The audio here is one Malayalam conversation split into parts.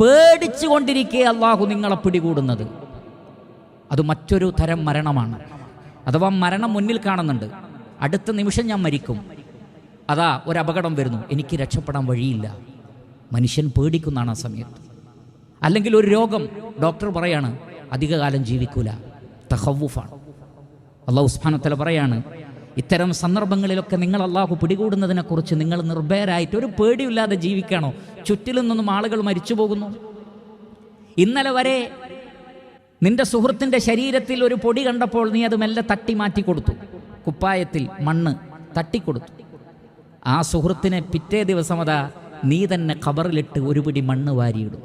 പേടിച്ചു കൊണ്ടിരിക്കെ അള്ളാഹു നിങ്ങളെ പിടികൂടുന്നത്. അത് മറ്റൊരു തരം മരണമാണ്. അഥവാ മരണം മുന്നിൽ കാണുന്നുണ്ട്. അടുത്ത നിമിഷം ഞാൻ മരിക്കും. അതാ ഒരു അപകടം വരുന്നു. എനിക്ക് രക്ഷപ്പെടാൻ വഴിയില്ല. മനുഷ്യൻ പേടിക്കുന്നതാണ് ആ സമയത്ത്. അല്ലെങ്കിൽ ഒരു രോഗം. ഡോക്ടർ പറയാണ് അധികകാലം ജീവിക്കൂല. തഹവുഫാണ് അള്ളാഹു ഉസ്മാനത്തല പറയാണ് ഇത്തരം സന്ദർഭങ്ങളിലൊക്കെ നിങ്ങൾ അള്ളാഹു പിടികൂടുന്നതിനെക്കുറിച്ച് നിങ്ങൾ നിർഭയരായിട്ട് ഒരു പേടിയില്ലാതെ ജീവിക്കണോ? ചുറ്റിലും നിന്നും ആളുകൾ മരിച്ചു പോകുന്നു. ഇന്നലെ വരെ നിന്റെ സുഹൃത്തിന്റെ ശരീരത്തിൽ ഒരു പൊടി കണ്ടപ്പോൾ നീ അത് മെല്ലെ തട്ടി മാറ്റി കൊടുത്തു. കുപ്പായത്തിൽ മണ്ണ് തട്ടിക്കൊടുത്തു ആ സുഹൃത്തിനെ പിറ്റേ ദിവസം അതാ നീ തന്നെ ഖബറിലിട്ട് ഒരു പിടി മണ്ണ് വാരിയിടും.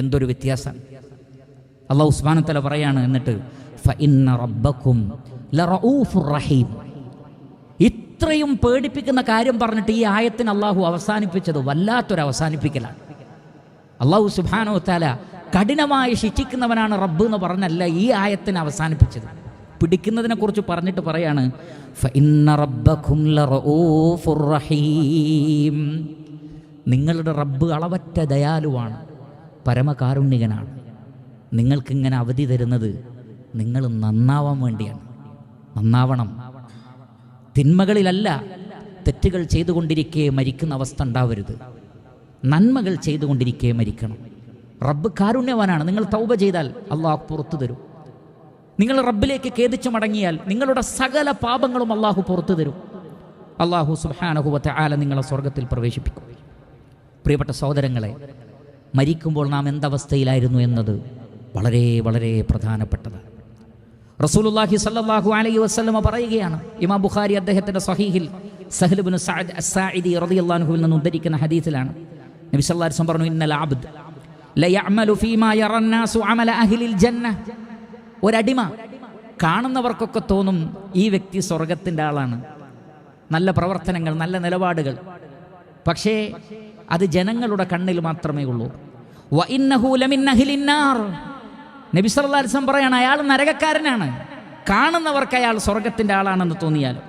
എന്തൊരു വ്യത്യാസം. അള്ളാഹ് ഉസ്മാനത്തല പറയാണ് എന്നിട്ട് റബ്ബക്കും റഹീം. ഇത്രയും പേടിപ്പിക്കുന്ന കാര്യം പറഞ്ഞിട്ട് ഈ ആയത്തിന് അള്ളാഹു അവസാനിപ്പിച്ചത് വല്ലാത്തൊരു അവസാനിപ്പിക്കലാണ്. അള്ളാഹു സുബാനോ താല കഠിനമായി ശിക്ഷിക്കുന്നവനാണ് റബ്ബ് എന്ന് പറഞ്ഞല്ല ഈ ആയത്തിന് അവസാനിപ്പിച്ചത്. പിടിക്കുന്നതിനെ കുറിച്ച് പറഞ്ഞിട്ട് പറയാണ്. നിങ്ങളുടെ റബ്ബ് അളവറ്റ ദയാലുവാണ് പരമകാരുണ്യകനാണ്. നിങ്ങൾക്കിങ്ങനെ അവധി തരുന്നത് നിങ്ങൾ നന്നാവാൻ വേണ്ടിയാണ്. നന്നാവണം. തിന്മകളിലല്ല തെറ്റുകൾ ചെയ്തുകൊണ്ടിരിക്കെ മരിക്കുന്ന അവസ്ഥ ഉണ്ടാവരുത്. നന്മകൾ ചെയ്തുകൊണ്ടിരിക്കെ മരിക്കണം. റബ്ബ് കാരുണ്യവാനാണ്. നിങ്ങൾ തൗബ ചെയ്താൽ അള്ളാഹു പുറത്തു തരും. നിങ്ങൾ റബ്ബിലേക്ക് ഖേദിച്ചു മടങ്ങിയാൽ നിങ്ങളുടെ സകല പാപങ്ങളും അള്ളാഹു പുറത്തു തരും. അള്ളാഹു സുഹാനഹുബത്തെ ആല നിങ്ങളെ സ്വർഗത്തിൽ പ്രവേശിപ്പിക്കും. പ്രിയപ്പെട്ട സഹോദരങ്ങളെ മരിക്കുമ്പോൾ നാം എന്തവസ്ഥയിലായിരുന്നു എന്നത് വളരെ വളരെ പ്രധാനപ്പെട്ടതാണ്. റസൂലുള്ളാഹി സല്ലല്ലാഹു അലൈഹി വസല്ലമ പറയുകയാണ്. ഇമാം ബുഖാരി അദ്ദേഹത്തിന്റെ സഹീഹിൽ സഹ്ൽ ഇബ്നു സഅദ് അസ്സാഇദി റളിയല്ലാഹു അൻഹുവിൽ നിന്ന് ഉദ്ധരിക്കുന്ന ഹദീസിലാണ്. നബി സല്ലല്ലാഹു അലൈഹി പറഞ്ഞു ഇന്നൽ അബ്ദ് ലയഅമലു ഫീമാ യറ നാസു അമല അഹ്ലിൽ ജന്ന. ഒരടിമ കാണുന്നവർക്കൊക്കെ തോന്നും ഈ വ്യക്തി സ്വർഗത്തിന്റെ ആളാണ്. നല്ല പ്രവർത്തനങ്ങൾ നല്ല നിലപാടുകൾ. പക്ഷേ അത് ജനങ്ങളുടെ കണ്ണിൽ മാത്രമേ ഉള്ളൂ. നബി പറയാണ് അയാൾ നരകക്കാരനാണ്. കാണുന്നവർക്ക് അയാൾ സ്വർഗത്തിന്റെ ആളാണെന്ന് തോന്നിയാലും.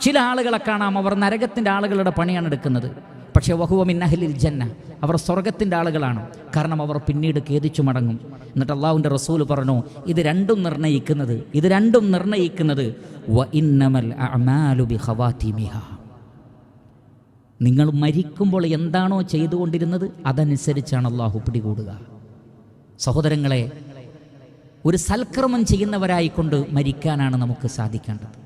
ചില ആളുകളെ കാണാം അവർ നരകത്തിന്റെ ആളുകളുടെ പണിയാണ് എടുക്കുന്നത്. പക്ഷേ വഹുവ മിൻ അഹ്ലിൽ ജന്ന. അവർ സ്വർഗത്തിന്റെ ആളുകളാണ്. കാരണം അവർ പിന്നീട് ഖേദിച്ചു മടങ്ങും. എന്നിട്ട് അള്ളാഹുവിന്റെ റസൂൽ പറഞ്ഞു ഇത് രണ്ടും നിർണയിക്കുന്നത് ഇത് രണ്ടും നിർണയിക്കുന്നത് വ ഇന്നമൽ അഅമാലു ബി ഖവാതിമിഹ നിങ്ങൾ മരിക്കുമ്പോൾ എന്താണോ ചെയ്തുകൊണ്ടിരുന്നത് അതനുസരിച്ചാണ് അള്ളാഹു പിടികൂടുക. സഹോദരങ്ങളെ ഒരു സൽക്രമം ചെയ്യുന്നവരായിക്കൊണ്ട് മരിക്കാനാണ് നമുക്ക് സാധിക്കേണ്ടത്.